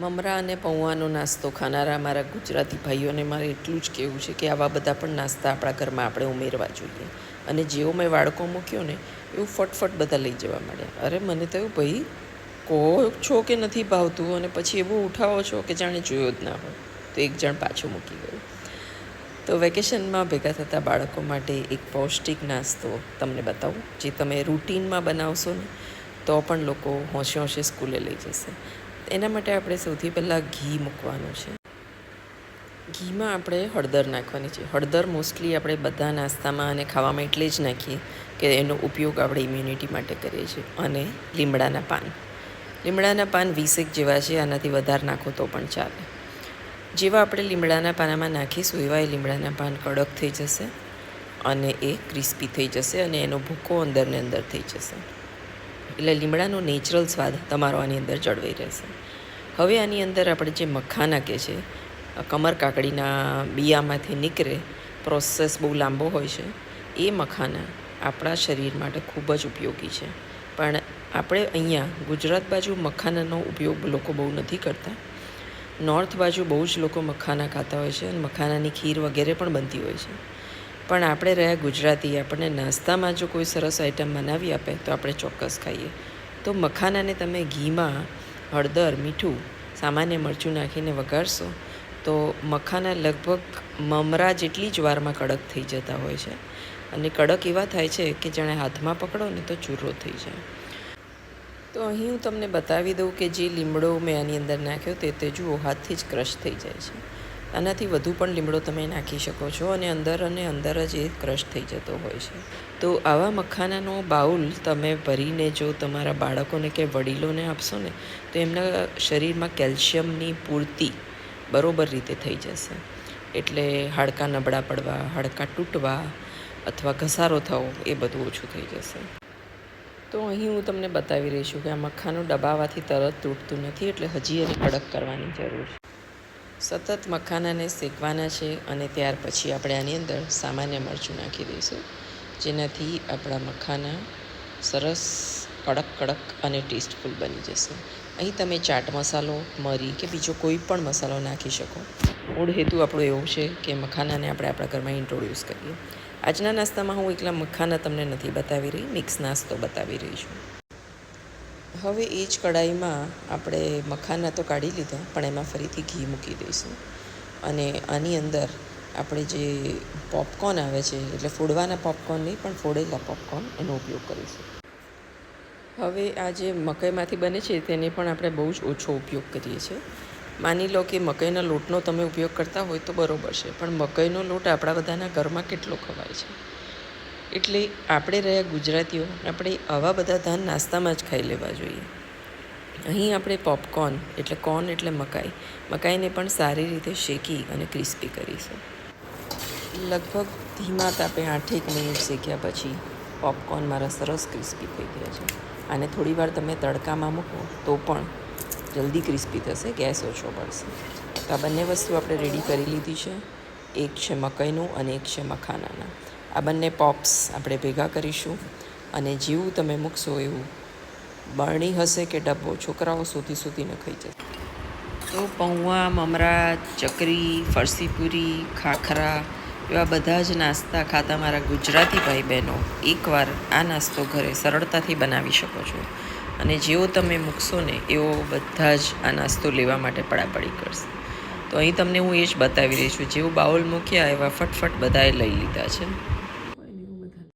મમરા અને પૌવાનો નાસ્તો ખાનારા મારા ગુજરાતી ભાઈઓને મારે એટલું જ કહેવું છે કે આવા બધા પણ નાસ્તા આપણા ઘરમાં આપણે ઉમેરવા જોઈએ. અને જેવો મેં વાડકો મૂક્યો ને, એવું ફટફટ બધા લઈ જવા માંડ્યા. અરે, મને થયું ભાઈ, કહો છો કે નથી ભાવતું? અને પછી એવું ઉઠાવો છો કે જાણે જોયો જ ના હોય. તો એક જણ પાછું મૂકી ગયું. તો વેકેશનમાં ભેગા થતા બાળકો માટે એક પૌષ્ટિક નાસ્તો તમને બતાવું, જે તમે રૂટીનમાં બનાવશો ને, તો પણ લોકો હોંશે હોંશે સ્કૂલે લઈ જશે. એના માટે આપણે સૌથી પહેલાં ઘી મૂકવાનું છે. ઘીમાં આપણે હળદર નાખવાની છે. હળદર મોસ્ટલી આપણે બધા નાસ્તામાં અને ખાવામાં એટલે જ નાખીએ કે એનો ઉપયોગ આપણે ઇમ્યુનિટી માટે કરીએ છીએ. અને લીમડાના પાન. લીમડાના પાન વીસેક જેવા છે, આનાથી વધારે નાખો તો પણ ચાલે. જેવા આપણે લીમડાના પાનામાં નાખીશું એવા એ લીમડાના પાન કડક થઈ જશે અને એ ક્રિસ્પી થઈ જશે અને એનો ભૂકો અંદરને અંદર થઈ જશે. એટલે લીમડાનો નેચરલ સ્વાદ તમારો આની અંદર જળવાઈ રહેશે. હવે આની અંદર આપણે જે મખાના કે છે કમર કાકડીના બિયામાંથી નીકળે પ્રોસેસ બહુ લાંબો હોય છે, એ મખાના આપણા શરીર માટે ખૂબ જ ઉપયોગી છે. પણ આપણે અહીંયા ગુજરાત બાજુ મખાનાનો ઉપયોગ લોકો બહુ નથી કરતા. નોર્થ બાજુ બહુ જ લોકો મખાના ખાતા હોય છે અને મખાનાની ખીર વગેરે પણ બનતી હોય છે. પણ આપણે રહ્યા ગુજરાતી, આપણને નાસ્તામાં જો કોઈ સરસ આઈટમ બનાવી આપે, તો આપણે ચોક્કસ ખાઈએ. તો મખાનાને તમે ઘીમાં હળદર, મીઠું, સામાન્ય મરચું નાખીને વઘારશો, તો મખાના લગભગ મમરા જેટલી જ વારમાં કડક થઈ જતા હોય છે. અને કડક એવા થાય છે કે જાણે હાથમાં પકડો ને તો ચૂરો થઈ જાય. તો અહીં હું તમને બતાવી દઉં કે જે લીમડો મેં આની અંદર નાખ્યો તે તે જુઓ, હાથથી જ ક્રશ થઈ જાય છે. આનાથી વધુ પણ લીમડો તમે નાખી શકો છો અને અંદર અને અંદર જ એ ક્રશ થઈ જતો હોય છે. તો આવા મખાનાનો બાઉલ તમે ભરીને જો તમારા બાળકોને કે વડીલોને આપશો ને, તો એમના શરીરમાં કેલ્શિયમની પૂર્તિ બરોબર રીતે થઈ જશે. એટલે હાડકાં નબળા પડવા, હાડકાં તૂટવા અથવા ઘસારો થવો એ બધું ઓછું થઈ જશે. તો અહીં હું તમને બતાવી રહી છું કે આ મખાનું દબાવવાથી તરત તૂટતું નથી, એટલે હજી એને કડક કરવાની જરૂર છે. સતત મખાનાને શેકવાના છે અને ત્યાર પછી આપણે આની અંદર સામાન્ય મરચું નાખી દઈશું. જેનાથી આપણા મખાના સરસ કડક કડક અને ટેસ્ટફુલ બની જશે. અહીં તમે ચાટ મસાલો, મરી કે બીજો કોઈ પણ મસાલો નાખી શકો. મૂળ હેતુ આપણો એવો છે કે મખાનાને આપણે આપણા ઘરમાં ઇન્ટ્રોડ્યુસ કરીએ. આજના નાસ્તામાં હું એકલા મખાના તમને નથી બતાવી રહી મિક્સ નાસ્તો બતાવી રહી છું. હવે એ જ કઢાઈમાં આપણે મખાના તો કાઢી લીધા, પણ એમાં ફરીથી ઘી મૂકી દઈશું. અને આની અંદર આપણે જે પોપકોર્ન આવે છે, એટલે ફોડવાના પોપકોર્ન નહીં, પણ ફોડેલા પોપકોર્ન એનો ઉપયોગ કરીશું. હવે આ જે મકાઈમાંથી બને છે, તેને પણ આપણે બહુ જ ઓછો ઉપયોગ કરીએ છીએ. માની લો કે મકાઈના લોટનો તમે ઉપયોગ કરતા હોય તો બરાબર છે, પણ મકાઈનો લોટ આપણા બધાના ઘરમાં કેટલો ખવાય છે? એટલે આપણે રહ્યા ગુજરાતીઓ આપણે આવા બધા ધાન નાસ્તામાં જ ખાઈ લેવા જોઈએ. અહીં આપણે પોપકોર્ન એટલે કોર્ન એટલે મકાઈ, મકાઈને પણ સારી રીતે શેકી અને ક્રિસ્પી કરીશું લગભગ ધીમા તાપે આઠેક મિનિટ શેક્યા પછી પોપકોર્ન મારા સરસ ક્રિસ્પી થઈ ગયા છે. આને થોડી વાર તમે તડકામાં મૂકો તો પણ જલ્દી ક્રિસ્પી થશે, ગેસ ઓછો પડશે. તો આ બંને વસ્તુ આપણે રેડી કરી લીધી છે. એક છે મકાઈનું અને એક છે મખાનાના. આ બંને પોપ્સ આપણે ભેગા કરીશું અને જેવું તમે મૂકશો એવું. બરણી હશે કે ડબ્બો છોકરાઓ સુધી સૂતીને ખાઈ જશે. તો પૌવા, મમરા, ચકરી, ફરસીપુરી, ખાખરા એવા બધા જ નાસ્તા ખાતા મારા ગુજરાતી ભાઈ બહેનો એકવાર આ નાસ્તો ઘરે સરળતાથી બનાવી શકો છો. અને જેવો તમે મૂકશો ને એવો બધા જ આ નાસ્તો લેવા માટે પડાપડી કરશે. તો અહીં તમને હું એ જ બતાવી રહી છું, જેવું બાઉલ મૂક્યા એવા ફટફટ બધાએ લઈ લીધા છે.